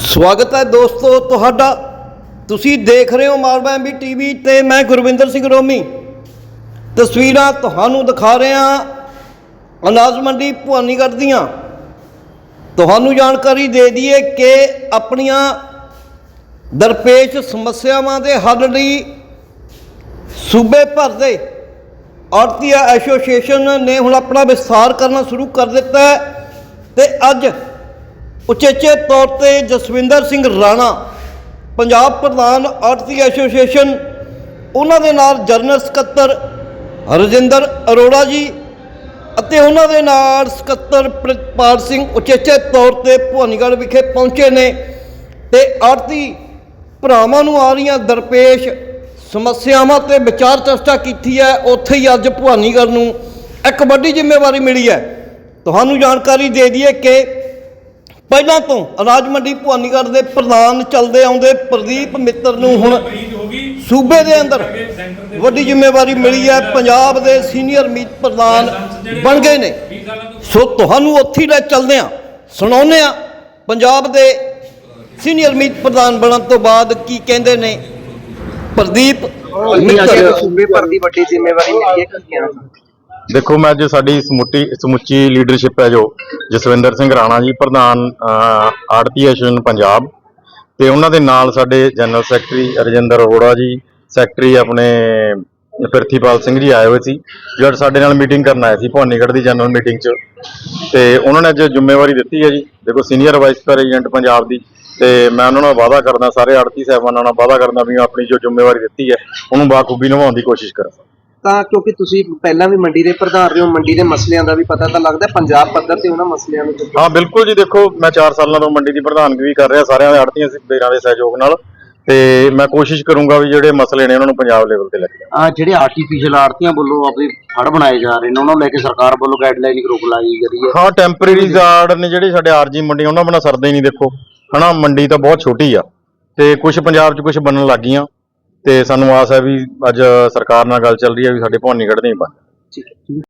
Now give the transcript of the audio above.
ਸਵਾਗਤ ਹੈ ਦੋਸਤੋ ਤੁਹਾਡਾ। ਤੁਸੀਂ ਦੇਖ ਰਹੇ ਹੋ ਮਾਲਵਾ ਐਮਬੀ ਟੀਵੀ ਤੇ ਮੈਂ ਗੁਰਵਿੰਦਰ ਸਿੰਘ ਰੋਮੀ। ਤਸਵੀਰਾਂ ਤੁਹਾਨੂੰ ਦਿਖਾ ਰਿਹਾ ਅਨਾਜ ਮੰਡੀ ਭਵਾਨੀਗੜ੍ਹ ਦੀਆਂ। ਤੁਹਾਨੂੰ ਜਾਣਕਾਰੀ ਦੇ ਦਈਏ ਕਿ ਆਪਣੀਆਂ ਦਰਪੇਸ਼ ਸਮੱਸਿਆਵਾਂ ਦੇ ਹੱਲ ਲਈ ਸੂਬੇ ਭਰ ਦੇ ਆੜਤੀਆ ਐਸੋਸੀਏਸ਼ਨ ਨੇ ਹੁਣ ਆਪਣਾ ਵਿਸਥਾਰ ਕਰਨਾ ਸ਼ੁਰੂ ਕਰ ਦਿੱਤਾ ਹੈ ਤੇ ਅੱਜ ਉਚੇਚੇ ਤੌਰ ਤੇ ਜਸਵਿੰਦਰ ਸਿੰਘ ਰਾਣਾ, ਪੰਜਾਬ ਪ੍ਰਧਾਨ ਆੜਤੀ ਐਸੋਸੀਏਸ਼ਨ, ਉਹਨਾਂ ਦੇ ਨਾਲ ਜਨਰਲ ਸਕੱਤਰ ਰਜਿੰਦਰ ਅਰੋੜਾ ਜੀ ਅਤੇ ਉਹਨਾਂ ਦੇ ਨਾਲ ਸਕੱਤਰ ਪ੍ਰਿਤਪਾਲ ਸਿੰਘ ਉਚੇਚੇ ਤੌਰ ਤੇ ਭਵਾਨੀਗੜ੍ਹ ਵਿਖੇ ਪਹੁੰਚੇ ਨੇ ਤੇ ਆੜਤੀ ਭਰਾਵਾਂ ਨੂੰ ਆ ਰਹੀਆਂ ਦਰਪੇਸ਼ ਸਮੱਸਿਆਵਾਂ ਤੇ ਵਿਚਾਰ ਚਰਚਾ ਕੀਤੀ ਹੈ। ਉੱਥੇ ਹੀ ਅੱਜ ਭਵਾਨੀਗੜ੍ਹ ਨੂੰ ਇੱਕ ਵੱਡੀ ਜ਼ਿੰਮੇਵਾਰੀ ਮਿਲੀ ਹੈ। ਤੁਹਾਨੂੰ ਜਾਣਕਾਰੀ ਦੇ ਦਈਏ ਕਿ ਪਹਿਲਾਂ ਤੋਂ ਅਨਾਜ ਮੰਡੀ ਭਵਾਨੀਗੜ੍ਹ ਦੇ ਪ੍ਰਧਾਨ ਚੱਲਦੇ ਆਉਂਦੇ ਪ੍ਰਦੀਪ ਮਿੱਤਰ ਨੂੰ ਹੁਣ ਸੂਬੇ ਦੇ ਅੰਦਰ ਵੱਡੀ ਜ਼ਿੰਮੇਵਾਰੀ ਮਿਲੀ ਹੈ। ਪੰਜਾਬ ਦੇ ਸੀਨੀਅਰ ਮੀਤ ਪ੍ਰਧਾਨ ਬਣ ਗਏ ਨੇ। ਸੋ ਤੁਹਾਨੂੰ ਉੱਥੇ ਲੈ ਚੱਲਦੇ ਆ ਸੁਣਾਉਂਦੇ ਆ ਪੰਜਾਬ ਦੇ ਸੀਨੀਅਰ ਮੀਤ ਪ੍ਰਧਾਨ ਬਣਨ ਤੋਂ ਬਾਅਦ ਕੀ ਕਹਿੰਦੇ ਨੇ। ਪ੍ਰਦੀਪ ਮਿੱਤਰ। ਸੂਬੇ ਭਰ ਦੀ ਵੱਡੀ ਜ਼ਿੰਮੇਵਾਰੀ ਮਿਲੀ ਹੈ ਕੀ ਕਹਿਣਾ ਦੇਖੋ, ਮੈਂ ਅੱਜ ਸਾਡੀ ਸਮੁੱਟੀ ਸਮੁੱਚੀ ਲੀਡਰਸ਼ਿਪ ਹੈ ਜੋ, ਜਸਵਿੰਦਰ ਸਿੰਘ ਰਾਣਾ ਜੀ, ਪ੍ਰਧਾਨ ਆੜਤੀ ਐਸੋਸੀਏਸ਼ਨ ਪੰਜਾਬ ਤੇ ਉਹਨਾਂ ਦੇ ਨਾਲ ਸਾਡੇ general secretary Rajinder Arora ji secretary ਆਪਣੇ ਪ੍ਰਿਥੀਪਾਲ ਸਿੰਘ ਜੀ ਆਏ ਹੋਏ ਸੀ, ਜੋ ਸਾਡੇ ਨਾਲ ਮੀਟਿੰਗ ਕਰਨ ਆਏ ਸੀ, ਭਵਾਨੀਗੜ੍ਹ ਦੀ ਜਨਰਲ ਮੀਟਿੰਗ 'ਚ ਤੇ ਉਹਨਾਂ ਨੇ ਅੱਜ ਜ਼ਿੰਮੇਵਾਰੀ ਦਿੱਤੀ ਹੈ ਜੀ। ਦੇਖੋ ਸੀਨੀਅਰ ਵਾਈਸ ਪ੍ਰੈਜ਼ੀਡੈਂਟ ਪੰਜਾਬ ਦੀ ਤੇ ਮੈਂ ਉਹਨਾਂ ਨਾਲ ਵਾਅਦਾ ਕਰਦਾ, ਸਾਰੇ ਆੜਤੀ ਸਾਹਿਬਾਨਾਂ ਨਾਲ ਵਾਅਦਾ ਕਰਦਾ ਵੀ ਮੈਂ ਆਪਣੀ ਜੋ ਜ਼ਿੰਮੇਵਾਰੀ ਦਿੱਤੀ ਹੈ, ਉਹਨੂੰ ਬਾਖੂਬੀ ਨਿਭਾਉਣ ਦੀ ਕੋਸ਼ਿਸ਼ ਕਰਾਂ। ਤਾਂ ਕਿਉਂਕਿ ਤੁਸੀਂ ਪਹਿਲਾਂ ਵੀ ਮੰਡੀ ਦੇ ਪ੍ਰਧਾਨ ਰਹੇ ਹੋ ਮੰਡੀ ਦੇ ਮਸਲਿਆਂ ਦਾ ਵੀ ਪਤਾ ਤਾਂ ਲੱਗਦਾ ਹੈ ਪੰਜਾਬ ਪੱਧਰ ਤੇ ਉਹਨਾਂ ਮਸਲਿਆਂ ਨੂੰ ਹਾਂ ਬਿਲਕੁਲ ਜੀ ਦੇਖੋ ਮੈਂ 4 ਸਾਲਾਂ ਤੋਂ ਮੰਡੀ ਦੀ ਪ੍ਰਧਾਨਗੀ ਵੀ ਕਰ ਰਿਹਾ ਸਾਰਿਆਂ ਦੇ ਆੜਤੀਆਂ ਵੀਰਾਂ ਦੇ ਸਹਿਯੋਗ ਨਾਲ। ਤੇ ਮੈਂ ਕੋਸ਼ਿਸ਼ ਕਰੂੰਗਾ ਵੀ ਜਿਹੜੇ ਮਸਲੇ ਨੇ ਉਹਨਾਂ ਨੂੰ ਪੰਜਾਬ ਲੈਵਲ ਤੇ ਲੈ ਕੇ ਜਾਵਾਂ। ਆ ਜਿਹੜੇ ਆਰਟੀਫੀਸ਼ੀਅਲ ਆੜਤੀਆਂ ਵੱਲੋਂ ਆਪਣੇ ਫੜ ਬਣਾਏ ਜਾ ਰਹੇ ਨੇ ਉਹਨਾਂ ਨੂੰ ਲੈ ਕੇ ਸਰਕਾਰ ਵੱਲੋਂ ਗਾਈਡਲਾਈਨ ਰੋਕ ਲਾਈ ਗਈ ਹੈ। ਹਾਂ ਟੈਂਪਰੇਰੀ ਗਾਰਡ ਨੇ ਜਿਹੜੇ ਸਾਡੇ ਆਰਜੀ ਮੰਡੀਆਂ ਉਹਨਾਂ ਬਣਾ ਸਰਦੇ ਹੀ ਨਹੀਂ ਦੇਖੋ। ਹਨਾ ਮੰਡੀ ਤਾਂ ਬਹੁਤ ਛੋਟੀ ਆ। ਤੇ ਕੁਝ ਪੰਜਾਬ 'ਚ ਕੁਝ ਬਣਨ ਲੱਗ ਗਈਆਂ। ਤੇ ਸਾਨੂੰ ਆਸ ਹੈ ਵੀ ਅੱਜ ਸਰਕਾਰ ਨਾਲ ਗੱਲ ਚੱਲ ਰਹੀ ਹੈ ਵੀ ਸਾਡੇ ਭਵਾਨੀਗੜ੍ਹ ਨਹੀਂ ਬਣ